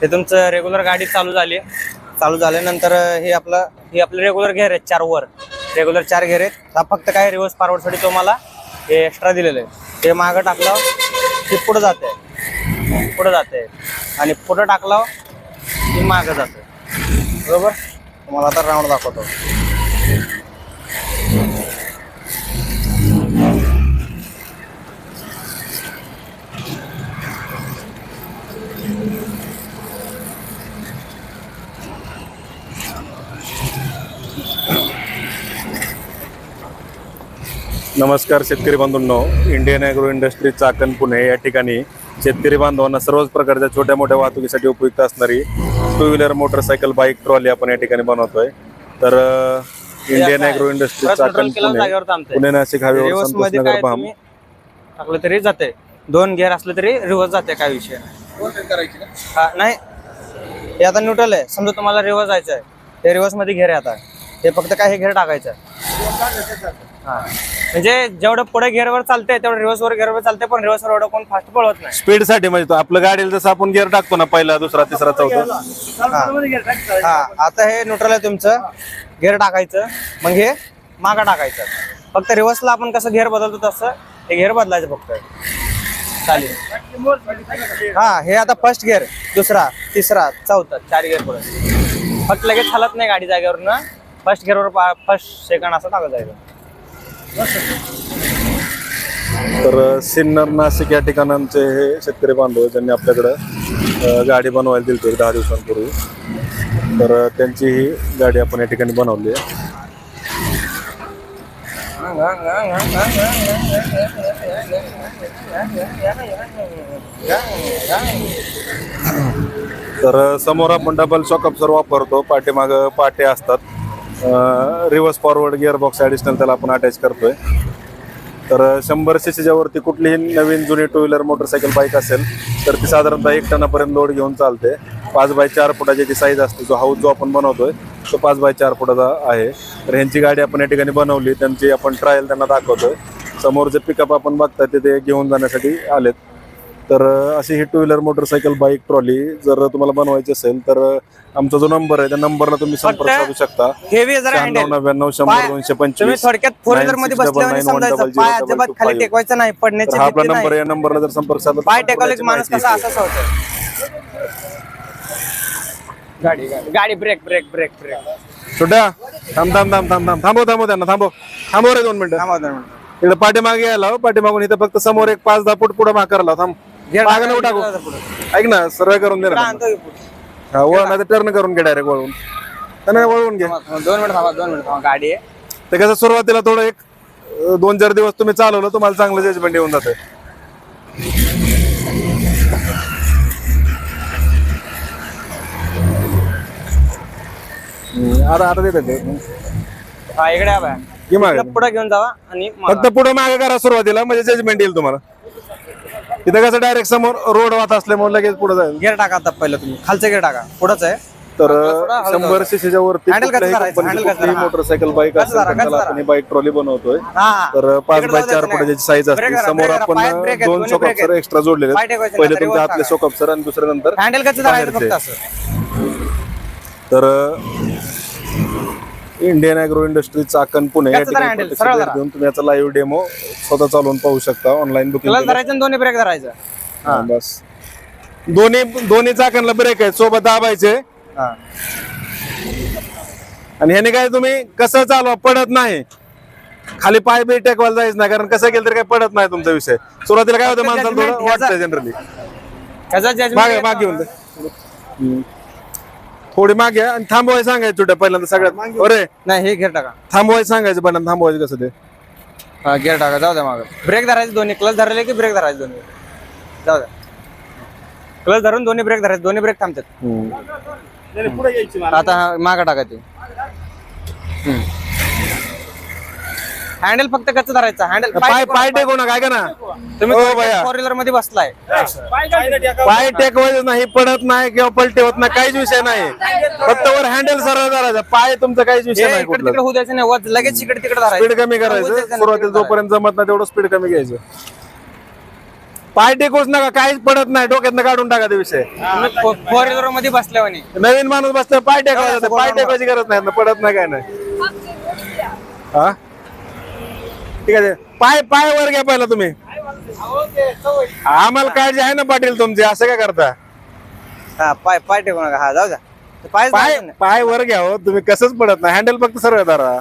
ते तुमचं रेग्युलर गाडी चालू झाली. चालू झाल्यानंतर हे आपलं हे आपलं रेग्युलर घेर आहेत चार वर. रेग्युलर चार घेर आहेत. हा फक्त काय रिव्हर्स फॉरवर्डसाठी तुम्हाला हे एक्स्ट्रा दिलेलं आहे. ते मागं टाकलं की पुढं जाते पुढं जाते आणि पुढं टाकलं की मागं जाते बरोबर? तुम्हाला आता राऊंड दाखवतो. नमस्कार शेतकरी बांधवांनो Indian agro industry Chakan Pune या ठिकाणी शेतकरी बांधवांना सर्वच प्रकारच्या छोट्या मोठ्या वाहतुकीसाठी उपयुक्त असणारी two wheeler motorcycle bike trolley आपण या ठिकाणी बनवतोय. तर Indian agro industry Chakan Pune Pune Nashik हायवेवर रिव्हर्स संतोषमध्ये नगर काय भाम. टाकलं तरी जाते. दोन गेअर असले तरी रिव्हर्स जाते काय विषय नाही. हा, नाही. हे आता न्यूट्रल आहे. समजा तुम्हाला रिव्हर्स जायचं आहे ते रिव्हर्समध्ये घेर आहे आता. हे फक्त काय हे घेर टाकायचं हा म्हणजे जेवढं पुढे घेरवर चालते तेवढं रिव्हर्स वर घेरवर चालते पण रिव्हर्स वर एवढं कोण फास्ट पळवत नाही. स्पीडसाठी म्हणजे तो आपलं गाडीला जसं आपण गिअर टाकतो ना पहिला दुसरा तिसरा चौथा. हा. आता हे न्यूट्रल आहे तुमचं. घेर टाकायचं. मग हे मागा टाकायचं. फक्त रिव्हर्सला आपण कसं घेर बदलतो तसं हे घेर बदलायचं फक्त. चालेल. हा हे आता फर्स्ट गिअर दुसरा तिसरा चौथा चार गिअर पुढे. फक्त लगेच हलत नाही गाडी जागेवरनं. फर्स्ट गिअरवर फर्स्ट सेकंड असं टाकत जायचं. तर सिन्नर नाशिक या ठिकाणांचे हे शेतकरी बांधव ज्यांनी आपल्याकडं गाडी बनवायला दिली होती दहा दिवसांपूर्वी. तर त्यांची ही गाडी आपण या ठिकाणी बनवली आहे. तर समोर आपण डबल शॉकअप जर वापरतो पाठीमाग पाटे असतात. रिव्हर्स फॉरवर्ड गिअरबॉक्स ॲडिशनल त्याला आपण अटॅच करतोय. तर शंभर सीसीच्या वरती कुठलीही नवीन जुनी टू व्हीलर मोटरसायकल बाईक असेल तर ती साधारणतः एक टनापर्यंत लोड घेऊन चालते. पाच बाय चार फुटाची जी साईज असते जो हाऊस जो आपण बनवतोय तो पाच बाय चार फुटाचा आहे. तर ह्यांची गाडी आपण या ठिकाणी बनवली त्यांची आपण ट्रायल त्यांना दाखवतोय. समोरचे पिकअप आपण बघताय ते ते घेऊन जाण्यासाठी आलेत. तर अशी ही two wheeler motorcycle bike trolley जर तुम्हाला बनवायची असेल तर आमचा जो नंबर आहे त्या नंबरला तुम्ही संपर्क साधू शकता. हेवी जरा नव्याण्णव शंभर पाय- दोनशे तुम्ही पंचवीस थोडक्यात फोर व्हीलरमध्ये बसल्यावर समजायचं. पाय अजिबात खाली टेकवायचं नाही पडण्याची तर हा आपला भीती नंबर नाही आहे या नंबरला जर संपर्क साधला तर पाय संपूर्ण टेकवले याची माणूस माहिती कसा येते. असंच होतं गाडी गाडी. गाडी ब्रेक ब्रेक ब्रेक ब्रेक छोट्या थांब थांब थांब थांब थांब. थांबव थांबव त्यांना थांबव. थांबव रे दोन मिनिटं. थांबा दोन मिनिटं. इकडे पाठीमागे यायला हो, पाठीमागून इथं फक्त समोर एक पाच दहा फूट पुढे माकरला थांब. मागं नको टाकू टाकायचं पुढं. ऐक ना सर्व करून दे ना. हा, वळ नाही टर्न करून घे डायरेक्ट वळून नाही वळवून घे दोन मिनिट थांबा दोन मिनिट थांबा गाडी आहे ते कसं सुरुवातीला थोडं एक अं, दोन चार दिवस तुम्ही चालवलं तुम्हाला चांगलं जजमेंट येऊन जातं हम्म, आता आता देतात ते. हा इकडे मागे. पुढं घेऊन जावा आणि मागं. फक्त पुढे मागे करा सुरुवातीला म्हणजे जजमेंट येईल तुम्हाला इथं कसं डायरेक्ट समोर रोड वाहत असल्यामुळे लगेच पुढे जाईल गेअर टाका आता पहिलं तुम्ही खालचं गेअर टाका पुढंच आहे तर शंभर सीसीच्या वरती Handle कसं Handle कसं? मोटरसायकल बाईक कसं असेल कसं? आपण बाईक ट्रॉली बनवतोय हा तर पाच बाय चार द्यायचं फुटाची नाही. साईज असते समोर आपण पायात ब्रेक आहेत, दोन दोन्ही आहेत. एक्स्ट्रा जोडलेले पाय आहेत. टेकवायचे पहिले नाही, तुमच्या आतले टाका. शॉक अप्सर आणि दुसऱ्या नंतर हँडल कसं धरायचं बाहेरचे. फक्त असं तर Indian agro industry Chakan Pune या ठिकाणी? प्रत्यक्ष भेट धरा. देऊन तुम्ही याचा लाईव्ह डेमो स्वतः चालवून पाहू शकता ऑनलाईन बुकिंग धरायचं आणि दोन्ही ब्रेक धरायचं. बस. दोन्ही दोन्ही चाकांना ब्रेक आहेत सोबत दाबायचे. हा. आणि ह्याने काय तुम्ही कसं चालवा? पडत नाही. खाली पाय बी टेकवायला जायचं नाही कारण कसं केलं तरी काही पडत नाही तुमचा विषय. सुरुवातीला काय होतं माणसाला थोडं judgment वाटतं जनरली मागे मागे हम्म. थोडी मागे आणि थांबवायचं सांगायचं छोट्या पहिल्यांदा सगळ्यात. अरे. नाही हे गेअर टाका. थांबवायचं सांगायचं पहिल्यांदा थांबवायचं कसं ते? हा गेअर टाका जाऊ द्या मागं. ब्रेक धरायचे दोन्ही. क्लच धरले की ब्रेक धरायचे दोन्ही? जाऊ द्या. क्लच धरून दोन्ही ब्रेक धरायचे. दोन्ही ब्रेक थांबतात. आता हा मागं टाका ते. हँडल फक्त कसं धरायचं. हँडल पाय पाय टेकू नका काय ना? तुम्ही हो भैया. फोर व्हीलरमध्ये बसलाय. पाय टेकवायचं नाही पडत नाही किंवा पलटे होत नाही काहीच विषय नाही. फक्त वर हँडल सरळ धरायचा. पाय तुमचा काहीच विषय हे नाही इकडे तिकडे होऊ द्यायचं नाही वज लगेच इकडे तिकडे धरायचं. स्पीड कमी करायचं. सुरुवातीला जोपर्यंत जमत नाही तेवढं स्पीड कमी घ्यायचं. पाय टेकूच नका काहीच पडत नाही. डोक्यातनं काढून टाका ते विषय. फोर व्हीलरमध्ये बसल्यावानी नवीन माणूस बसतो पाय टेकवायचा पाय टेकवायची गरज नाही पडत नाही काय नाही. हा? ठीक आहे. पाय पाय वर घ्या पहिला तुम्ही. आम्हाला काळजी आहे ना पाटील तुमची असं काय करता? हा पाय पाय टेकू नका. हा जाऊ द्या. ते पायच पाय नाही. पाय वर घ्या हो तुम्ही कसंच पडत नाही. हँडल फक्त सरळ धरा.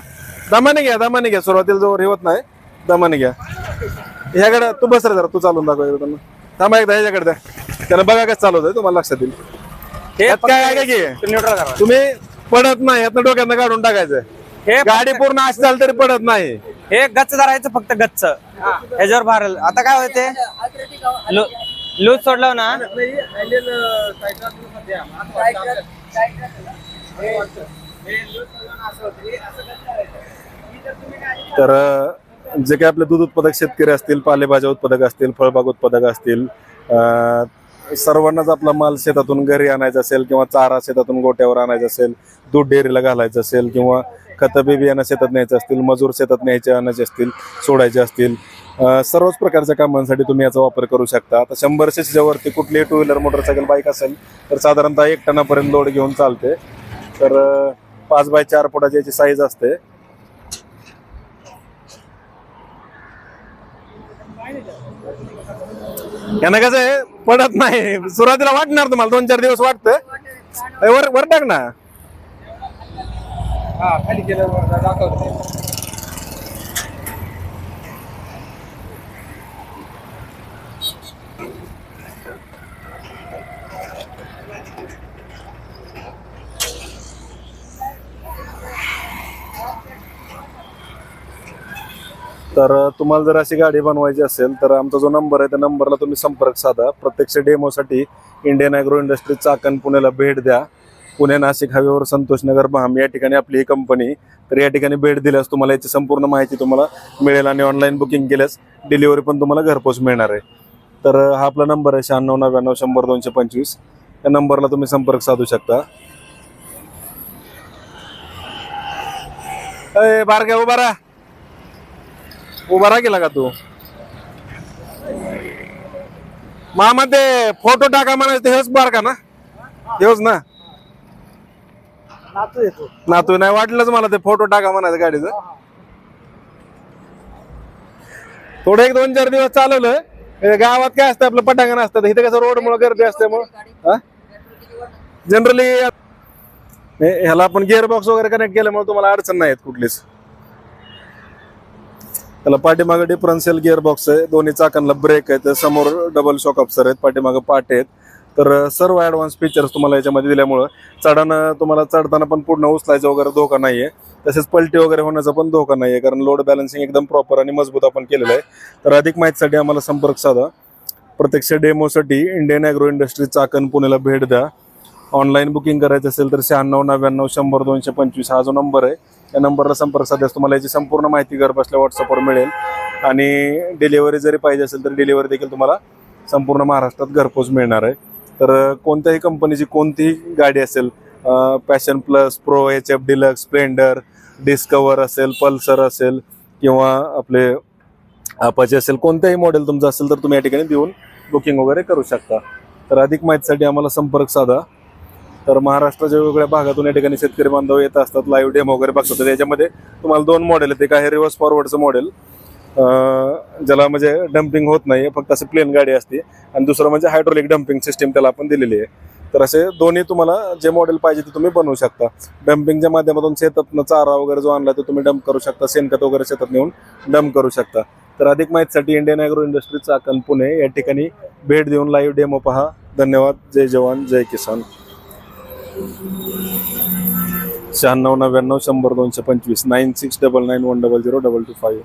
दमाने घ्या दमाने घ्या. सुरुवातीला जोर हे होत नाही. दमाने घ्या. ह्याकडे तू बस रे जरा तू चालून दाखव त्यांना. थांबा एकदा ह्याच्याकडे द्या. त्याला बघा कसं चालवतंय तुम्हाला लक्षात येईल. हे यात काय आहे का? की न्यूट्रल करा. तुम्ही पडत नाही यातनं डोक्यातनं काढून टाकायचं हे गाडी पूर्ण अशी झाली तरी पडत नाही. हे गच्च धरायचं फक्त गच्च. ह्याच्यावर भारल आता काय होते? लूज सोडलं ना? तर जे काही आपले दूध उत्पादक शेतकरी असतील पालेभाज्या उत्पादक असतील फळबाग उत्पादक असतील सर्वांनाच आपला माल शेतातून घरी आणायचा असेल किंवा चारा शेतातून गोट्यावर आणायचा असेल दूध डेअरीला घालायचं असेल किंवा खतं बी बियाणं शेतात न्यायचं असतील मजूर शेतात न्यायचे आणायचे असतील सोडायचे असतील सर्वच प्रकारच्या कामांसाठी तुम्ही याचा वापर करू शकता. आता शंभर सीसीच्यावरती कुठली कुठलीही टू व्हीलर मोटरसायकल बाईक असेल तर साधारणतः एक टनापर्यंत लोड घेऊन चालते. तर पाच बाय चार फुटाची याची साईज असते. यांना कसं आहे पडत नाही. सुरुवातीला वाटणार तुम्हाला दोन चार दिवस वाटतं वर वर टाक ना. तर तुम्हाला जर अशी गाडी बनवायची असेल तर आमचा जो नंबर आहे त्या नंबरला तुम्ही संपर्क साधा. प्रत्यक्ष डेमोसाठी इंडियन ॲग्रो इंडस्ट्री चाकण पुण्याला भेट द्या. पुणे नाशिक हवेवर संतोष नगर भाम या ठिकाणी आपली ही कंपनी. तर या ठिकाणी भेट दिल्यास तुम्हाला याची संपूर्ण माहिती तुम्हाला मिळेल आणि ऑनलाईन बुकिंग केल्यास डिलिव्हरी पण तुम्हाला घरपोच मिळणार आहे. तर हा आपला नंबर आहे शहाण्णव नव्याण्णव शंभर दोनशे पंचवीस. या नंबरला तुम्ही संपर्क साधू शकता. बारक्या उभा राहा उभा राहा केला का तू. मामा ते फोटो टाका म्हणायचं हेच बार का ना? हेच ना? नातू नाही वाटलंच मला ते फोटो टाका म्हणायचं गाडीचं. थोडं एक दोन चार दिवस चालवलं. गावात काय असतं आपलं पटांगण असतं. इथे कसं रोड मुळे गर्दी असते मग जनरली ह्याला आपण गिअर बॉक्स वगैरे कनेक्ट केल्यामुळे तुम्हाला अडचण नाही येत कुठलीच. त्याला पाठीमागे डिफरन्शियल गिअर बॉक्स आहे. दोन्ही चाकांना ब्रेक आहे. समोर डबल शॉक अप्सर आहेत. पाठीमागे पाट आहेत. तर सर्व ॲडव्हान्स फीचर्स तुम्हाला याच्यामध्ये दिल्यामुळं चढानं तुम्हाला चढताना पण पूर्ण उचलायचा वगैरे धोका नाही आहे तसेच पलटी वगैरे होण्याचा पण धोका नाही आहे कारण लोड बॅलन्सिंग एकदम प्रॉपर आणि मजबूत आपण केलेलं आहे. तर अधिक माहितीसाठी आम्हाला संपर्क साधा. प्रत्यक्ष डेमोसाठी इंडियन ॲग्रो इंडस्ट्री चाकण पुण्याला भेट द्या. ऑनलाईन बुकिंग करायचं असेल तर शहाण्णव नव्याण्णव शंभर दोनशे पंचवीस हा जो नंबर आहे. या नंबरला संपर्क साधल्यास तुम्हाला याची संपूर्ण माहिती घर बसल्या व्हॉट्सअपवर मिळेल. आणि डिलिव्हरी जरी पाहिजे असेल तर डिलिव्हरी देखील तुम्हाला संपूर्ण महाराष्ट्रात घरपोच मिळणार आहे. तर कोणत्याही कंपनीची कोणतीही गाडी असेल Passion Plus Pro H F Deluxe Splendor Discover असेल पल्सर असेल किंवा आपले अपाचे असेल कोणत्याही मॉडेल तुमचं असेल तर तुम्ही या ठिकाणी देऊन बुकिंग वगैरे करू शकता. तर अधिक माहितीसाठी आम्हाला संपर्क साधा. तर महाराष्ट्राच्या वेगवेगळ्या भागातून या ठिकाणी शेतकरी बांधव येत असतात लाईव्ह डेमो वगैरे बघतात. तर याच्यामध्ये तुम्हाला दोन मॉडेल आहेत. एक आहे रिव्हर्स फॉरवर्डचं मॉडेल ज्याला म्हणजे डम्पिंग होत नाही फक्त असं प्लेन गाडी असते. आणि दुसरं म्हणजे हायड्रोलिक डम्पिंग सिस्टीम त्याला आपण दिलेली आहे. तर असे दोन्ही तुम्हाला जे मॉडेल पाहिजे ते तुम्ही बनवू शकता. डम्पिंगच्या माध्यमातून शेतातनं चारा वगैरे जो आणला तो तुम्ही डंप करू शकता. शेणखत वगैरे शेतात नेऊन डंप करू शकता. तर अधिक माहितीसाठी Indian agro industry Chakan Pune. या ठिकाणी भेट देऊन लाईव्ह डेमो पहा. धन्यवाद. जय जवान. जय किसान. शहाण्णव नव्याण्णव शंभर दोनशे पंचवीस. Nine six double nine one double zero double two five.